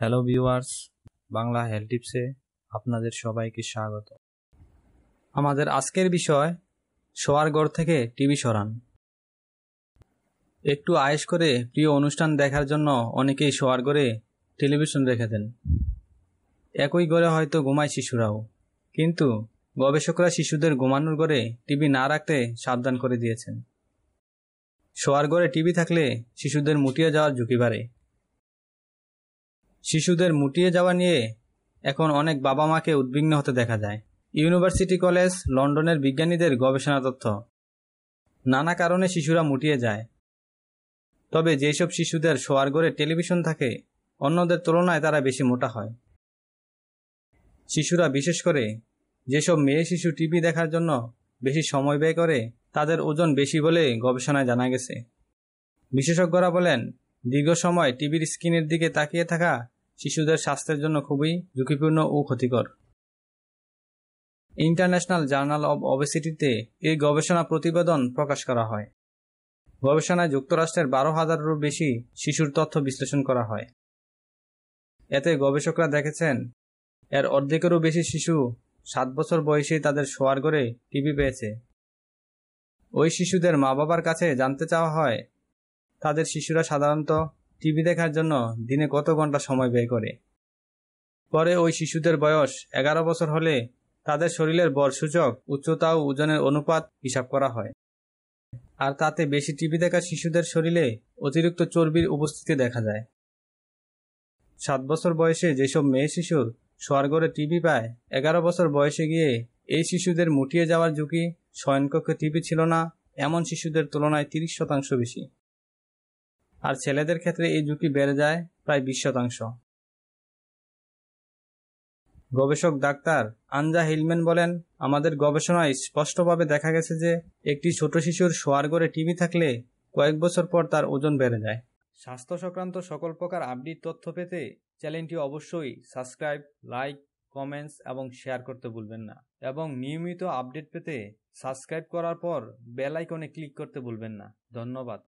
Hello viewers, Bangla health টিপসে আপনাদের সবাইকে স্বাগত। আমাদের আজকের বিষয়, শোয়ার ঘর থেকে টিভি সরান। একটু আয়েস করে প্রিয় অনুষ্ঠান দেখার জন্য অনেকেই শোয়ার ঘরে টেলিভিশন রেখে দেন। একই ঘরে হয়তো ঘুমায় শিশুরাও, কিন্তু গবেষকরা শিশুদের ঘুমানোর ঘরে টিভি না রাখতে সাবধান করে দিয়েছেন। শোয়ার ঘরে টিভি থাকলে শিশুদের মুটিয়ে যাওয়ার ঝুঁকি বাড়ে। শিশুদের মুটিয়ে যাওয়া নিয়ে এখন অনেক বাবা মাকে উদ্বিগ্ন হতে দেখা যায়। ইউনিভার্সিটি কলেজ, লন্ডনের বিজ্ঞানীদের গবেষণা তথ্য। নানা কারণে শিশুরা মুটিয়ে যায়। তবে যেসব শিশুদের শোয়ার ঘরে টেলিভিশন থাকে, অন্যদের তুলনায় তারা বেশি মোটা হয়। শিশুরা বিশেষ করে যেসব মেয়ে শিশু টিভি দেখার জন্য বেশি সময় ব্যয় করে, তাদের ওজন বেশি বলে গবেষণায় জানা গেছে। বিশেষজ্ঞরা বলেন দীর্ঘ সময় টিভির স্ক্রিনের দিকে তাকিয়ে থাকা শিশুদের স্বাস্থ্যের জন্য খুবই ঝুঁকিপূর্ণ ও ক্ষতিকর। ইন্টারন্যাশনাল জার্নাল অব অবেসিটিতে এই গবেষণা প্রতিবেদন প্রকাশ করা হয়। গবেষণায় যুক্তরাষ্ট্রের বারো হাজারেরও বেশি শিশুর তথ্য বিশ্লেষণ করা হয়। এতে গবেষকরা দেখেছেন, এর অর্ধেকেরও বেশি শিশু সাত বছর বয়সেই তাদের শোয়ার ঘরে টিভি পেয়েছে। ওই শিশুদের মা বাবার কাছে জানতে চাওয়া হয় তাদের শিশুরা সাধারণত টিভি দেখার জন্য দিনে কত ঘণ্টা সময় ব্যয় করে? পরে ওই শিশুদের বয়স এগারো বছর হলে তাদের শরীরের বর সূচক, উচ্চতা ও ওজনের অনুপাত হিসাব করা হয়। আর তাতে বেশি টিভি দেখা শিশুদের শরীরে অতিরিক্ত চর্বির উপস্থিতি দেখা যায়। সাত বছর বয়সে যেসব মেয়ে শিশুর শোয়ার ঘরে টিভি পায়, এগারো বছর বয়সে গিয়ে এই শিশুদের মুটিয়ে যাওয়ার ঝুঁকি শয়নকক্ষে টিভি ছিল না, এমন শিশুদের তুলনায় তিরিশ শতাংশ বেশি। আর ছেলেদের ক্ষেত্রে এই ঝুঁকি বেড়ে যায় প্রায় বিশ শতাংশ। গবেষক ডাক্তার আনজা হিলম্যান বলেন, আমাদের গবেষণায় স্পষ্টভাবে দেখা গেছে যে একটি ছোট শিশুর শোয়ার ঘরে টিভি থাকলে কয়েক বছর পর তার ওজন বেড়ে যায়। স্বাস্থ্য সংক্রান্ত সকল প্রকার আপডেট তথ্য পেতে চ্যানেলটি অবশ্যই সাবস্ক্রাইব, লাইক, কমেন্টস এবং শেয়ার করতে ভুলবেন না। এবং নিয়মিত আপডেট পেতে সাবস্ক্রাইব করার পর বেল আইকনে ক্লিক করতে ভুলবেন না। ধন্যবাদ।